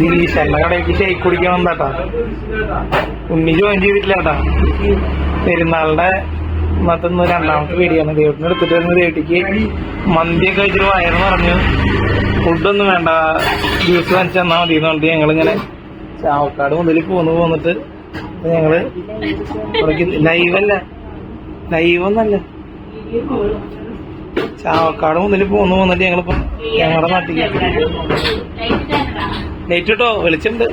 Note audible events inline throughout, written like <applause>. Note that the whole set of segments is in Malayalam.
ദിലീഷന്റെ കടയ്ക്ക് ഷേക്ക് കുടിക്കണം എന്താട്ടാ ഉണ്ണി ജോയിൻ ചെയ്തിട്ടില്ല കേട്ടാ. പെരുന്നാളുടെ മറ്റൊന്ന് രണ്ടാമത്തെ വീടിയാണ് ദേവട്ടിന് എടുത്തിട്ട് വരുന്ന ദേവട്ടിക്ക് മന്തിയൊക്കെ കഴിച്ചിട്ട് വയറ് പറഞ്ഞു ഫുഡൊന്നും വേണ്ട. ജ്യൂസ് വാങ്ങിച്ച് തന്നാ മതി എന്ന് പറഞ്ഞിട്ട് ഞങ്ങളിങ്ങനെ ചാവക്കാട് മുതൽ പോന്ന് പോന്നിട്ട് ഞങ്ങൾ <laughs> ലൈവല്ല. ലൈവൊന്നല്ല. ചാവക്കാട് മുതൽ പോന്ന് പോന്നിട്ട് ഞങ്ങളിപ്പോ ഞങ്ങളുടെ നാട്ടിലേക്ക് ലൈറ്റ് കേട്ടോ വെളിച്ചുണ്ട്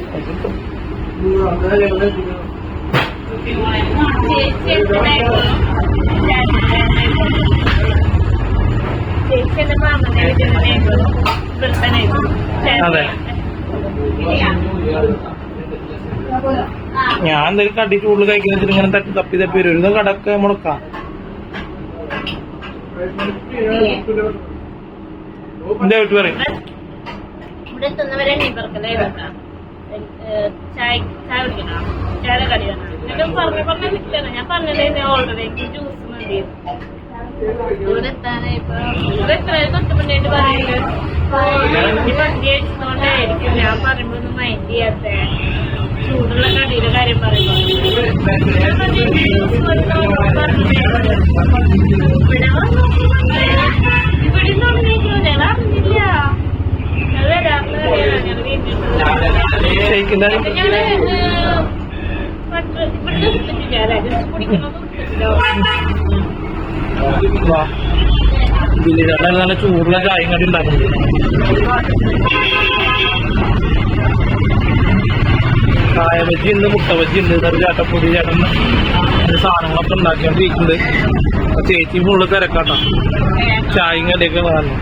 അതെ. ഞാൻ എന്തെങ്കിലും കടി ചൂട് കഴിക്കുന്ന ഇങ്ങനെ തട്ടി തപ്പി തപ്പി വരും. ഒരു കടക്കെ മുടക്കാം എന്റെ വീട്ടിൽ പറയും. ഇവിടെ എത്തുന്നവരെ നീപ്പറക്കലായിരുന്നു ചായ ചായ കുടിക്കണം? ചായ കടി വേണം പറഞ്ഞു പറഞ്ഞ നിൽക്കണം ഞാൻ പറഞ്ഞതേ ഓൾറെഡി എനിക്ക് ജ്യൂസ് മതി. ഇവിടെ എത്താനായി ഇപ്പൊ? ഇവിടെ എത്ര തൊട്ട് മുന്നേറ്റ് പറയുന്നത് ഈ വണ്ടി അടിച്ചോണ്ടായിരിക്കും. ഞാൻ പറയുമ്പോ ഒന്നും മൈൻഡ് ചെയ്യാത്ത ചൂടുള്ള കടിയുടെ കാര്യം പറയുമ്പോ. ഇവിടെ വന്നു ഇവിടെ നിന്നോട് നീക്കോ ഞാൻ അറിഞ്ഞില്ല അത് വരാറുള്ള കാര്യമാണ് ഞങ്ങൾ വീട്ടിൽ ഇവിടെ ചേട്ടൻ നല്ല ചൂടുള്ള ചായയും കണ്ടി ഉണ്ടാക്കുന്നുണ്ട് ചായ ബജ്ജി ഉണ്ട് മുട്ട ബജ്ജി ഉണ്ട് ഇതൊരു ചേട്ടൻ പുതിയ ചേട്ടൻ സാധനങ്ങളൊക്കെ ഉണ്ടാക്കിക്കൊണ്ടിരിക്കുന്നുണ്ട് ചേച്ചി ഫുള്ള് തിരക്കാട്ടോ ചായയും കടിയൊക്കെ കാണുന്നു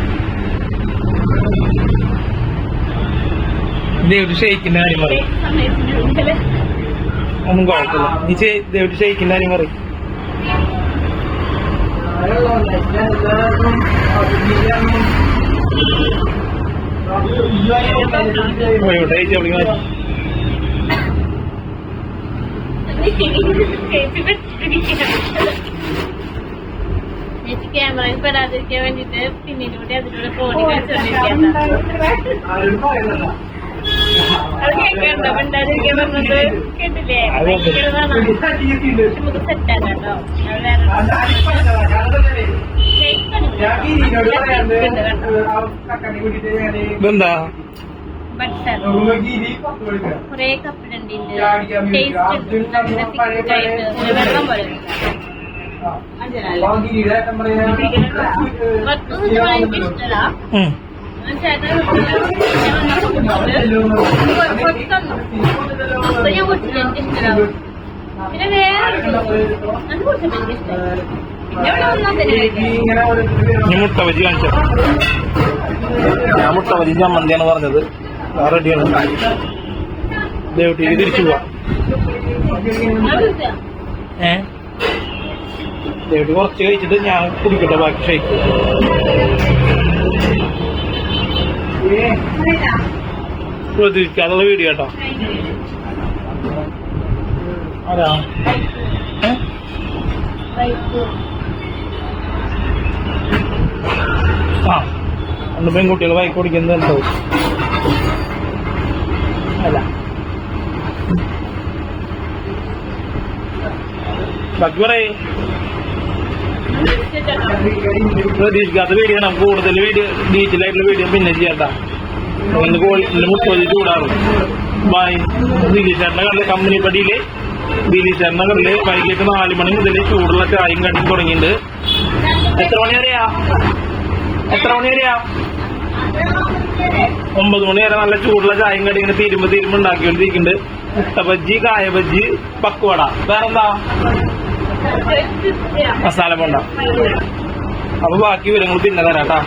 ദേവി ഷെയ്ക്കിന്റെ കാര്യം പറയും. ഒന്നും കുഴപ്പമില്ല. നീ ദേവിട്ട് ഷെയ്ക്കിന്റെ കാര്യം പറയും. ക്യാമറയിൽ പെടാതിരിക്കാൻ വേണ്ടിട്ട് പിന്നിലൂടെ അതിലൂടെ ഫോണിൽ കളിച്ചോണ്ടിരിക്കാൻ ഇതെന്താ? കുറേ പിന്നെ വെള്ളം പോലെ ഇഷ്ടമല്ല അപ്പൊ ഞാൻ വേറെ. മുട്ട ബജി കാണിച്ചോ ഞാൻ മുട്ട ബജി ചമ്മന്തിയാണ് പറഞ്ഞത് റെഡിയാണ് ദേവട്ടി തിരിച്ചു പോവാ? ഏ ദേവട്ടി കുറച്ച് കഴിച്ചിട്ട് ഞാൻ കുടിക്കട്ടെ ബാക്കി ഷേക്ക് പ്രതീക്ഷിക്കാതുള്ള വീഡിയോ കേട്ടോ. ആരാ? ആ അന്ന് പെൺകുട്ടികൾ ബൈക്ക് ഓടിക്കുന്നുണ്ടോ. അല്ല. ബാക്കി പറയേ. പ്രതീക്ഷിക്കാത്ത കൂടുതൽ ഡീറ്റെയിൽ ആയിട്ടുള്ള വീഡിയോ പിന്നെ ചെയ്യാട്ടാ മുപ്പത് ചൂടാറും. ബായ്. ദിലീഷേട്ടന്റെ കടൽ കമ്പനി പടിയിൽ ദിലീഷേട്ടന്റെ കടൽ വൈകിട്ട് നാല് മണി മുതൽ ചൂടുള്ള ചായയും കണ്ടും തുടങ്ങിയിട്ടുണ്ട്. എത്ര മണി വരെയാ? എത്ര മണി വരെയാ? ഒമ്പത് മണി വരെ നല്ല ചൂടുള്ള ചായയും കടി ഇങ്ങനെ തിരുമ്പ് തിരുമ്പ് ഉണ്ടാക്കിക്കൊണ്ടിരിക്കുന്നുണ്ട്. മുട്ട ബജ്ജി കായ ബജ്ജി പക്കുവട വേറെന്താ? മസാല പോണ്ട അപ്പൊ ബാക്കി വിവരങ്ങൾ പിന്നെ തരാട്ടാ.